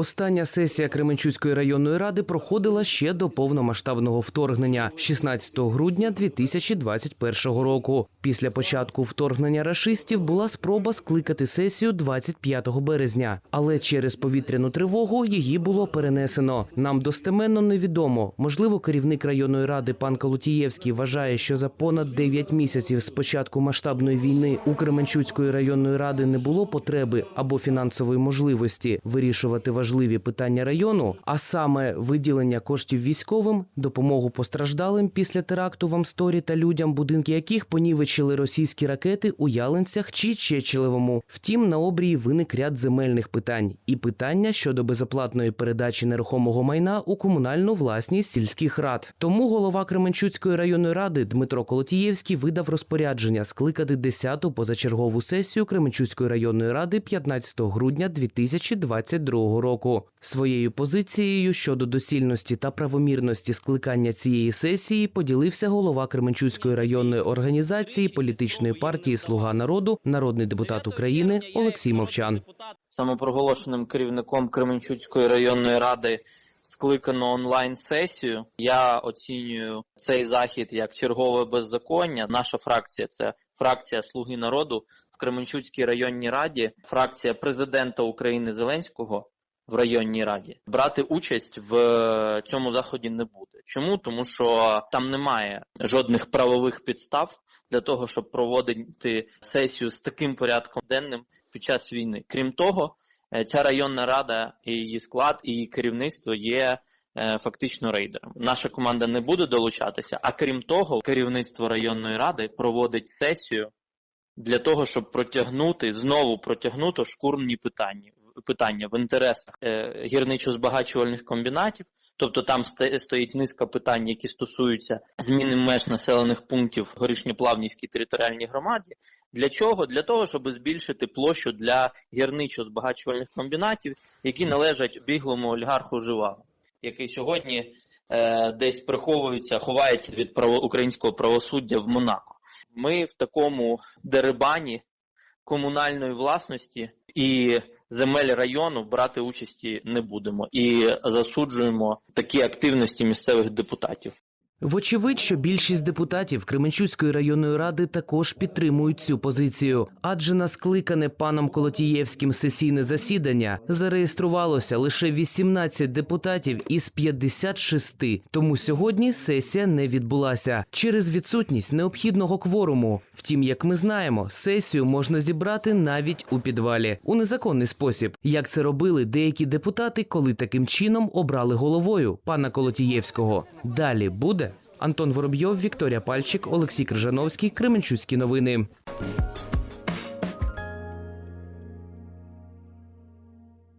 Остання сесія Кременчуцької районної ради проходила ще до повномасштабного вторгнення 16 грудня 2021 року. Після початку вторгнення рашистів була спроба скликати сесію 25 березня, але через повітряну тривогу її було перенесено. Нам достеменно невідомо. Можливо, керівник районної ради пан Калутієвський вважає, що за понад 9 місяців з початку масштабної війни у Кременчуцької районної ради не було потреби або фінансової можливості вирішувати важливі питання району, а саме виділення коштів військовим, допомогу постраждалим після теракту в Амсторі та людям, будинки яких понівечили російські ракети у Ялинцях чи Чечелевому. Втім, на обрії виник ряд земельних питань і питання щодо безоплатної передачі нерухомого майна у комунальну власність сільських рад. Тому голова Кременчуцької районної ради Дмитро Колотієвський видав розпорядження скликати 10-ту позачергову сесію Кременчуцької районної ради 15 грудня 2022 року. Своєю позицією щодо доцільності та правомірності скликання цієї сесії поділився голова Кременчуцької районної організації політичної партії Слуга народу, народний депутат України Олексій Мовчан. самопроголошеним керівником Кременчуцької районної ради скликано онлайн сесію. Я оцінюю цей захід як чергове беззаконня. Наша фракція це фракція Слуги народу в Кременчуцькій районній раді, фракція президента України Зеленського. В районній раді брати участь в е, цьому заході не буде. Чому? Тому що там немає жодних правових підстав для того, щоб проводити сесію з таким порядком денним під час війни. Крім того, е, ця районна рада і її склад, і її керівництво є е, фактично рейдером. Наша команда не буде долучатися. А крім того, керівництво районної ради проводить сесію для того, щоб протягнути знову протягнути шкурні питання. Питання в інтересах е, гірничо-збагачувальних комбінатів, тобто там стоїть низка питань, які стосуються зміни меж населених пунктів горішньоплавнівській територіальній громаді. Для чого? Для того, щоб збільшити площу для гірничо-збагачувальних комбінатів, які належать біглому олігарху Живаго, який сьогодні е, десь приховується, ховається від право, українського правосуддя в Монако. Ми в такому дерибані комунальної власності і земель району брати участі не будемо і засуджуємо такі активності місцевих депутатів. Вочевидь, що більшість депутатів Кременчуцької районної ради також підтримують цю позицію, адже на скликане паном Колотієвським сесійне засідання зареєструвалося лише 18 депутатів із 56. Тому сьогодні сесія не відбулася через відсутність необхідного кворуму. Втім, як ми знаємо, сесію можна зібрати навіть у підвалі у незаконний спосіб, як це робили деякі депутати, коли таким чином обрали головою пана Колотієвського. Далі буде. Антон Воробйов, Вікторія Пальчик, Олексій Крижановський, Кременчуцькі новини.